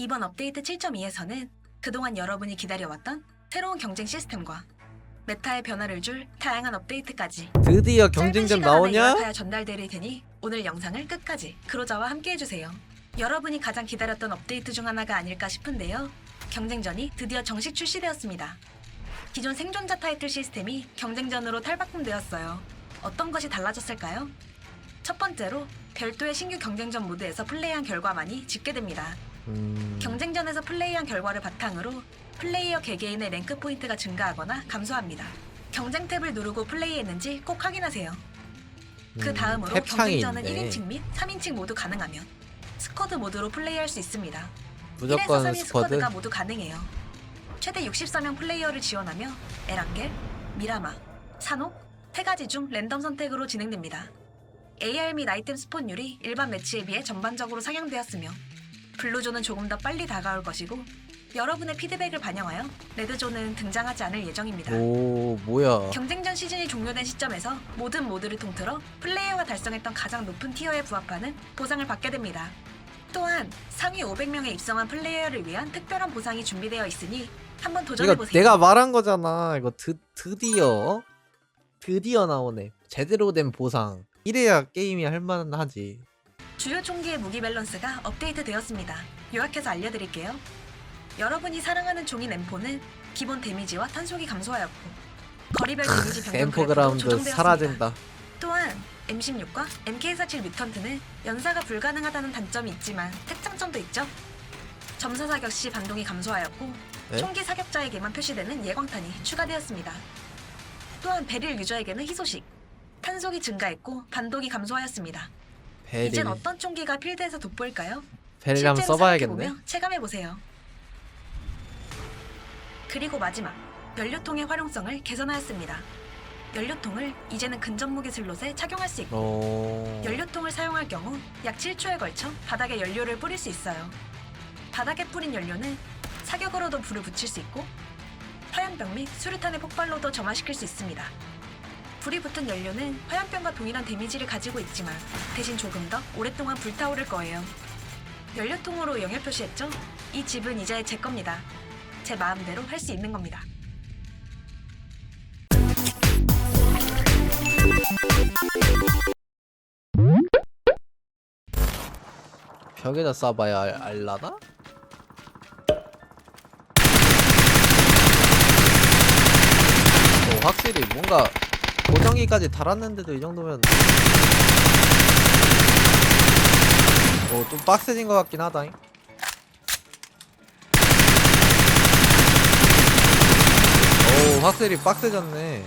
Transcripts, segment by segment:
이번 업데이트 7.2에서는 그동안 여러분이 기다려왔던 새로운 경쟁 시스템과 메타의 변화를 줄 다양한 업데이트까지 드디어 경쟁전 나오냐? 전달드릴 테니 오늘 영상을 끝까지 크로자와 함께 해주세요. 여러분이 가장 기다렸던 업데이트 중 하나가 아닐까 싶은데요. 경쟁전이 드디어 정식 출시되었습니다. 기존 생존자 타이틀 시스템이 경쟁전으로 탈바꿈되었어요. 어떤 것이 달라졌을까요? 첫 번째로 별도의 신규 경쟁전 모드에서 플레이한 결과만이 집계됩니다. 음... 경쟁전에서 플레이한 결과를 바탕으로 플레이어 개개인의 랭크 포인트가 증가하거나 감소합니다. 경쟁 탭을 누르고 플레이했는지 꼭 확인하세요. 그 음, 다음으로 탭 창이 경쟁전은 있네. 1인칭 및 3인칭 모두 가능하며 스쿼드 모드로 플레이할 수 있습니다. 1에서 무조건 3인 스쿼드 스쿼드가 모두 가능해요. 최대 64명 플레이어를 지원하며 에란겔, 미라마, 산옥 세 가지 중 랜덤 선택으로 진행됩니다. AR 및 아이템 스폰율이 일반 매치에 비해 전반적으로 상향되었으며 블루존은 조금 더 빨리 다가올 것이고 여러분의 피드백을 반영하여 레드존은 등장하지 않을 예정입니다. 오 뭐야 경쟁전 시즌이 종료된 시점에서 모든 모드를 통틀어 플레이어가 달성했던 가장 높은 티어에 부합하는 보상을 받게 됩니다. 또한 상위 500명에 입성한 플레이어를 위한 특별한 보상이 준비되어 있으니 한번 이거 도전해보세요. 내가 말한 거잖아 이거 드, 드디어 드디어 나오네 제대로 된 보상 이래야 게임이 할만하지 주요 총기의 무기 밸런스가 업데이트 되었습니다. 요약해서 알려드릴게요. 여러분이 사랑하는 종인 M4는 기본 데미지와 탄속이 감소하였고 거리별 데미지 변경 그래프도 그라운드 조정되었습니다. 사라진다 또한 M16과 MK47 뮤턴트는 연사가 불가능하다는 단점이 있지만 특장점도 있죠. 점사 사격 시 반동이 감소하였고 네? 총기 사격자에게만 표시되는 예광탄이 추가되었습니다. 또한 베릴 유저에게는 희소식, 탄속이 증가했고 반동이 감소하였습니다. 베릴 이젠 어떤 총기가 필드에서 돋보일까요? 베릴 한번 실제로 써봐야겠네 체감해보세요. 그리고 마지막, 연료통의 활용성을 개선하였습니다. 연료통을 이제는 근접 무기 슬롯에 착용할 수 있고 어... 연료통을 사용할 경우 약 7초에 걸쳐 바닥에 연료를 뿌릴 수 있어요. 바닥에 뿌린 연료는 사격으로도 불을 붙일 수 있고 화염병 및 수류탄의 폭발로도 점화시킬 수 있습니다. 불이 붙은 연료는 화염병과 동일한 데미지를 가지고 있지만 대신 조금 더 오랫동안 불타오를 거예요. 연료통으로 영역 표시했죠? 이 집은 이제 제 겁니다. 제 마음대로 할 수 있는 겁니다. 벽에다 쏴봐야 알, 알라나? 어, 확실히 뭔가 고정기까지 달았는데도 이 정도면 어, 좀 빡세진 것 같긴 하다잉. 오 확실히 빡세졌네.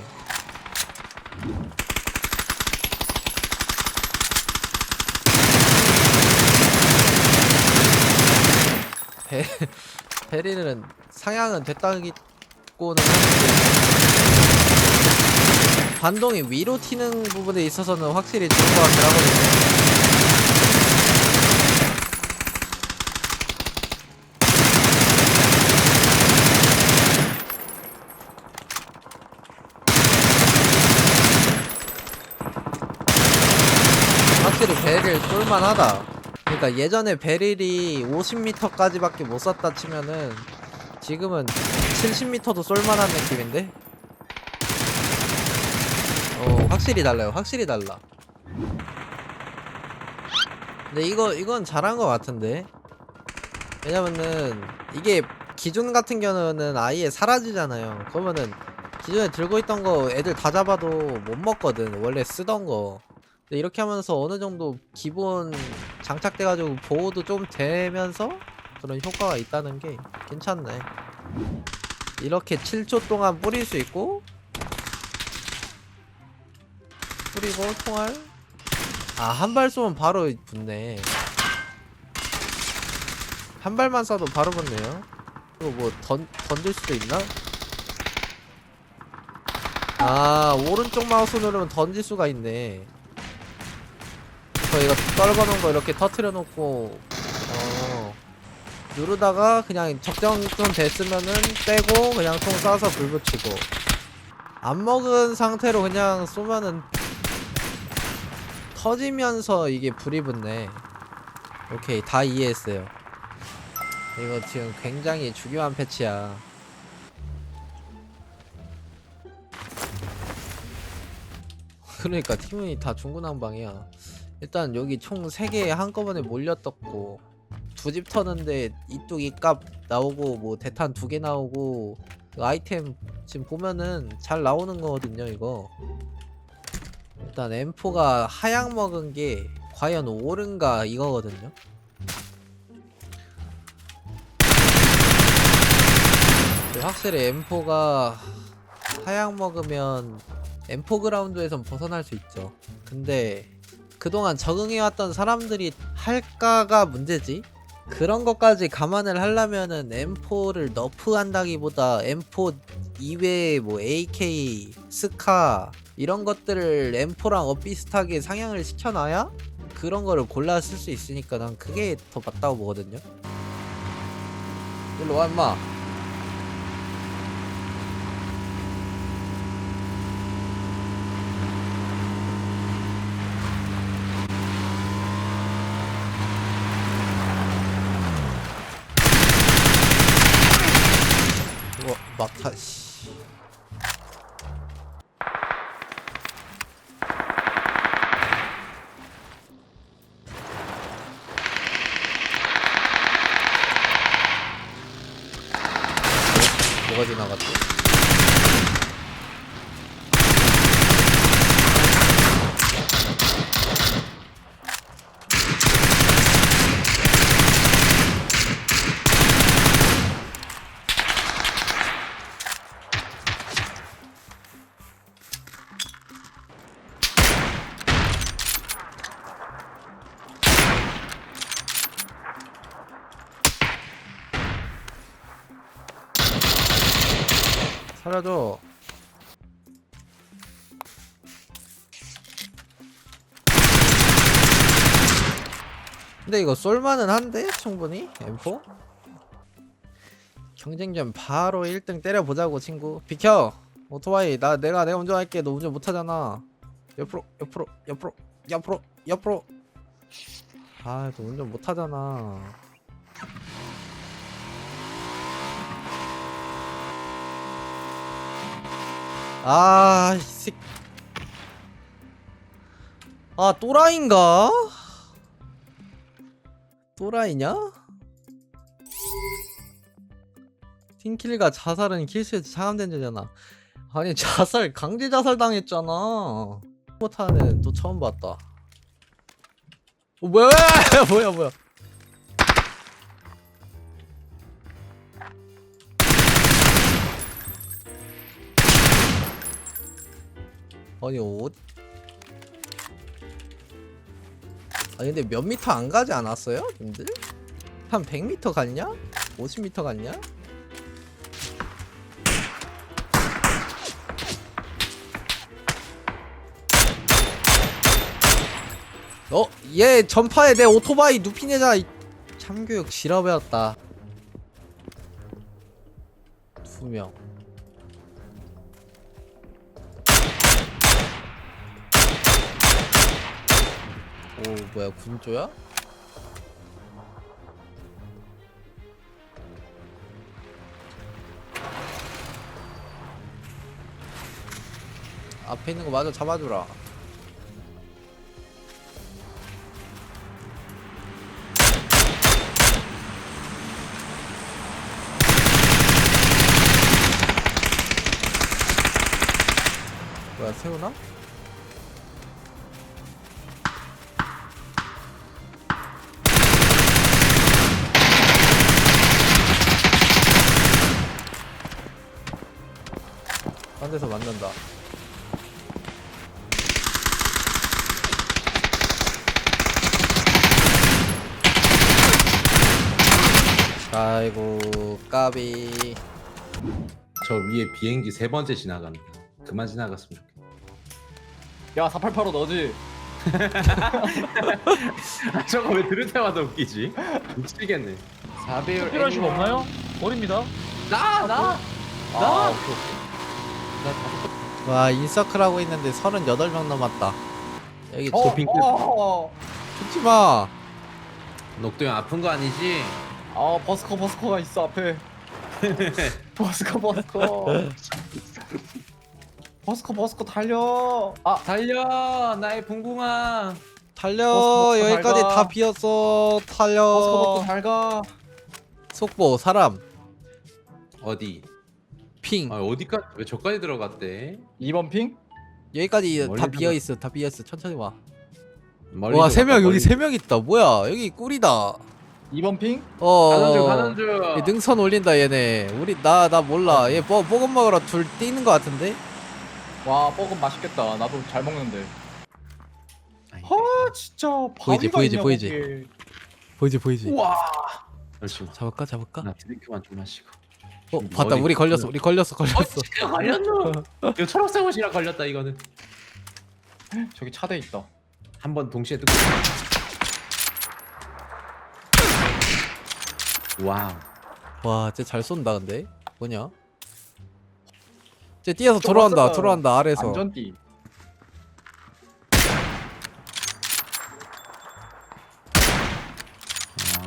배, 베리는 상향은 됐다기고는 반동이 위로 튀는 부분에 있어서는 확실히 좋은 것 같긴 하거든요 확실히 베릴 쏠만하다 그러니까 예전에 베릴이 50m까지밖에 못 쐈다 치면은 지금은 70m도 쏠만한 느낌인데? 어 확실히 달라요. 확실히 달라. 근데 이거 이건 잘한 것 같은데. 왜냐면은 이게 기존 같은 경우는 아예 사라지잖아요. 그러면은 기존에 들고 있던 거 애들 다 잡아도 못 먹거든. 원래 쓰던 거. 근데 이렇게 하면서 어느 정도 기본 장착돼가지고 보호도 좀 되면서 그런 효과가 있다는 게 괜찮네. 이렇게 7초 동안 뿌릴 수 있고 뿌리고 총알 아한 발 쏘면 바로 붙네. 한 발만 쏴도 바로 붙네요. 이거 뭐 던, 던질 수도 있나? 아 오른쪽 마우스 누르면 던질 수가 있네. 저희가 떨궈놓은 거 이렇게 터트려 놓고 어 누르다가 그냥 적정선 됐으면은 빼고 그냥 총 쏴서 불 붙이고 안 먹은 상태로 그냥 쏘면은 터지면서 이게 불이 붙네 오케이 다 이해했어요 이거 지금 굉장히 중요한 패치야. 그러니까 팀원이 다 중구난방이야. 일단 여기 총 3개 한꺼번에 몰려떴고 두 집 터는데 이뚝 이 값 나오고 뭐 대탄 두 개 나오고 그 아이템 지금 보면은 잘 나오는 거거든요 이거 일단 M4가 하향 먹은 게 과연 옳은가 이거거든요. 확실히 M4가 하향 먹으면 M4 그라운드에선 벗어날 수 있죠. 근데 그동안 적응해왔던 사람들이 할까가 문제지. 그런 것까지 감안을 하려면은 M4를 너프한다기보다 M4 이외에 뭐 AK, 스카 이런 것들을 M4랑 엇비슷하게 상향을 시켜놔야 그런 거를 골라 쓸 수 있으니까 난 그게 더 맞다고 보거든요. 일로 와 임마. 막타 씨. 뭐- 뭐가 지나갔지? 살려줘. 근데 이거 쏠만은 한데 충분히? M4 경쟁전 바로 1등 때려보자고 친구. 비켜! 오토바이 나 내가 내가 운전할게. 너 운전 못하잖아. 옆으로 옆으로 옆으로 옆으로 옆으로. 아너 운전 못하잖아 아, 이 새... 아, 또라이인가? 또라이냐? 팀킬과 자살은 킬수에서 차감된 죄잖아. 아니, 자살, 강제 자살 당했잖아. 못하는 또 처음 봤다. 어, 뭐야, 뭐야, 뭐야. 아니 옷 아니 근데 몇 미터 안 가지 않았어요? 님들? 한 100미터 갔냐? 50미터 갔냐? 어? 얘 전파에 내 오토바이 이 참교육 지라배였다 두명 오 뭐야 군조야? 앞에 있는 거 마저 잡아주라 뭐야 세우나? 데서 만난다. 아이고 까비 저 위에 비행기 세 번째 지나갑니다. 그만 지나갔으면 좋겠다. 야 488호 너지? 아, 저거 왜 들을 때마다 웃기지? 미치겠네. 4배율 필요하신 거 없나요? 버립니다 나! 나! 아 오케이 오케이 와 인서클 하고 있는데 38명 남았다. 여기 어, 빙크. 어, 죽지마. 녹도 형 아픈 거 아니지? 아 버스커 버스커가 있어 앞에. 버스커 버스커. 버스커 버스커 달려. 아. 달려! 나의 붕붕아. 달려. 버스 여기까지 가. 다 비었어. 버스커 달려 버스커 잘가. 속보 사람. 어디 핑. 아 어디까지 왜 저까지 들어갔대? 2번 핑? 여기까지 멀리 다 들어가- 비어 있어 다 비어 있어. 천천히 와. 멀리 와 들어갔다, 세명 여기 멀리. 세 명 있다. 뭐야 여기 꿀이다. 2번 핑? 어. 가는 중 가는 중 얘 능선 올린다 얘네. 우리 나 나 몰라. 얘 뭐, 뽀금 먹으러 둘 뛰는 거 같은데? 와 뻐금 맛있겠다. 나도 잘 먹는데. 아이, 아 진짜 보이지, 바위가 보이지, 있냐, 보이지. 거기에. 보이지 보이지. 우와. 잠시만 잡을까 잡을까? 나 드링크만 좀 마시고 어좀 봤다. 어디 우리 걸렸어. 있구나. 우리 걸렸어 걸렸어. 어 걸렸노? 이거 초록색 옷이랑 걸렸다 이거는. 저기 차대 있다. 한 번 동시에 뜨고. 와우. 와 쟤 잘 쏜다 근데? 뭐냐? 쟤 뛰어서 저 돌아온다. 돌아온다 아래서. 안전띠.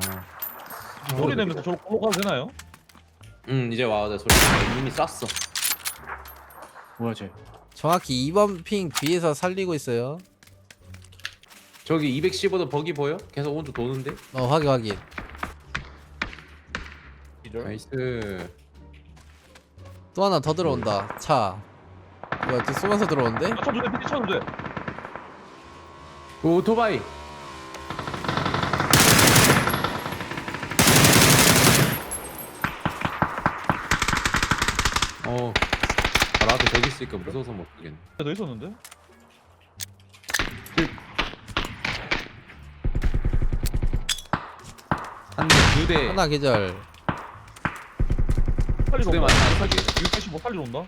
아. 소리 내면서 저렇게 올라가도 되나요? 응 이제 와 내 소리 이미 쐈어. 뭐야 쟤? 정확히 2번 핑 뒤에서 살리고 있어요. 저기 215도 버기 보여? 계속 오른쪽 도는데? 어 확인 확인. 나이스. 또 하나 더 들어온다. 차. 뭐야 뒤 쏘면서 들어오는데? 아, 쳐도 돼, 피디 쳐도 돼. 오, 오토바이 어 바로 앞에 저기 있으니까 무서워서 못 보겠네 더 있었는데? 한두대 하나 계절 살리러 두대 온다. 맞나 저기 685 살리러 온다.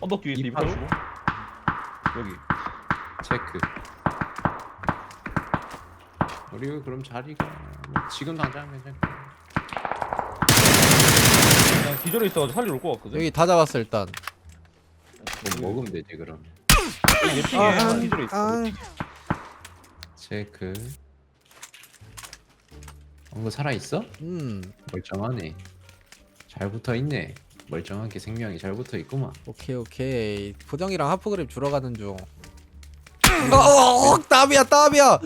언덕 뒤에 있어, 이파로? 285. 여기. 체크 우리 그럼 자리가 뭐 지금 당장 괜찮고 그냥 기절해 있어가지고 살리러 올 것 같거든. 여기 다 잡았어 일단 뭐 먹으면 되지 그럼 아, 있어. 아. 체크 뭔가 살아 있어? 음 멀쩡하네 잘 붙어 있네 멀쩡하게 생명이 잘 붙어 있구만 오케이 오케이 보정이랑 하프 그립 주러 가는 중 어, 어, 땀이야 땀이야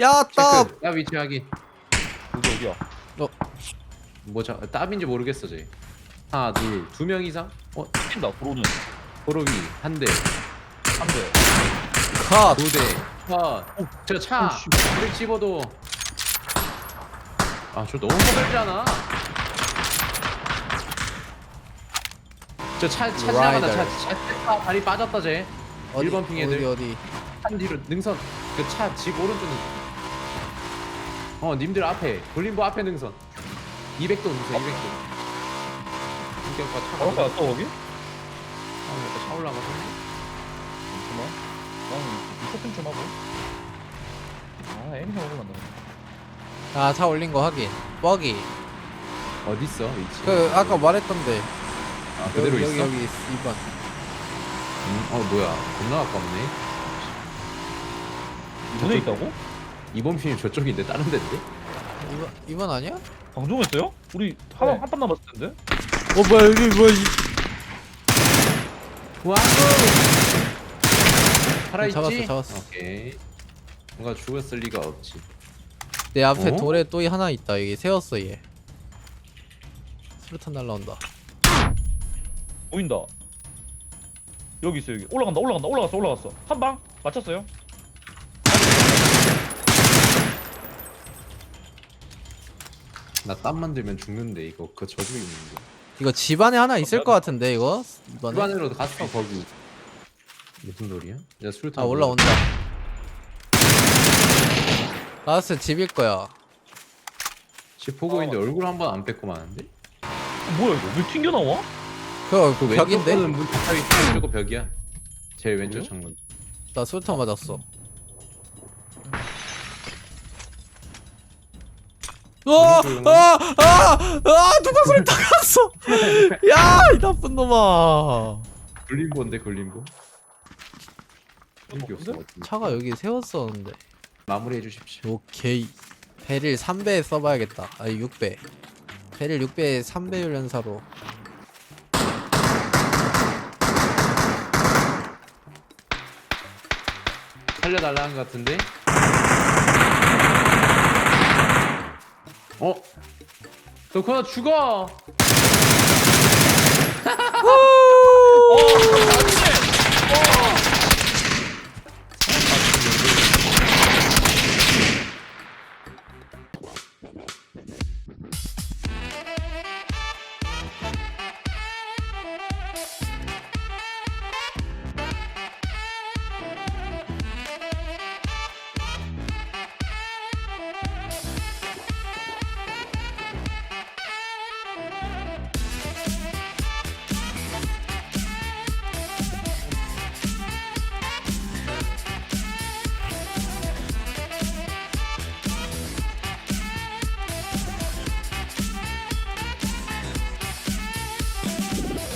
야 땀 체크 땀 위치 확인 여기 어디야? 뭐 자, 땀인지 모르겠어 쟤 하나 둘 두 명 이상? 어? 뛴다, 브로는. 도로위 한대 한 대. 컷. 두대. 저차. 오, 씨. 215도. 아 저 너무 거들잖아? 저차차 지나간다 라이더. 차차 다리 빠졌다 쟤. 어디? 1번 핑 애들. 어디 어디? 한 뒤로 능선. 그 차 집 오른쪽 능선. 어 님들 앞에. 볼림보 앞에 능선. 200도 능선 200도. 인격과 차가 바로 갔어, 거기? 아, 차 올라가서 잠깐만. 나는 리서팅 좀 하고. 아, 애니메이션 올라간다. 아 차 올린 거 확인 버기 어딨어 위치 그 아까 말했던데 아, 그대로 여기, 있어? 여기 여기 2번 음, 어 뭐야 겁나 가깝네 눈에 있다고? 이번 핀이 저쪽인데 다른 데인데? 2번 2번 아니야? 방종했어요? 우리 한, 네. 한판 남았을 텐데? 어 뭐야 여기 뭐야 이... 와우 살아있지? 잡았어, 잡았어. 오케이 뭔가 죽었을 리가 없지 내 앞에 어? 돌에 또 하나 있다 여기 세웠어 얘 수류탄 날라온다 보인다. 여기 있어, 여기. 올라간다, 올라간다, 올라갔어, 올라갔어. 한 방? 맞췄어요? 나 땀 만들면 죽는데 이거 그 저주 있는 거 이거 집안에 하나 있을 것 같은데 이거 이번에 집안으로 갔어 거기 무슨 소리야? 야 술탄 아 올라온다 라스트 집일 거야 집 보고 있는데 얼굴 한 번 안 뺏고 마는데? 뭐야, 이거? 왜 튕겨 나와? 그거 그 벽인데? 왼쪽은 문 닫혀 있고 벽이야 제일 왼쪽? 창문 나 수류탄 맞았어 어! 아! 아! 아! 누가 수류탄 갔어! 야! 이 나쁜 놈아 없어 근데? 어디 차가 여기 세웠었는데 마무리해 주십시오 오케이 배를 3배 써봐야겠다 아니 6배 배를 6배 3배율 연사로 살려달라는 것 같은데 어? 너 그거 죽어 어,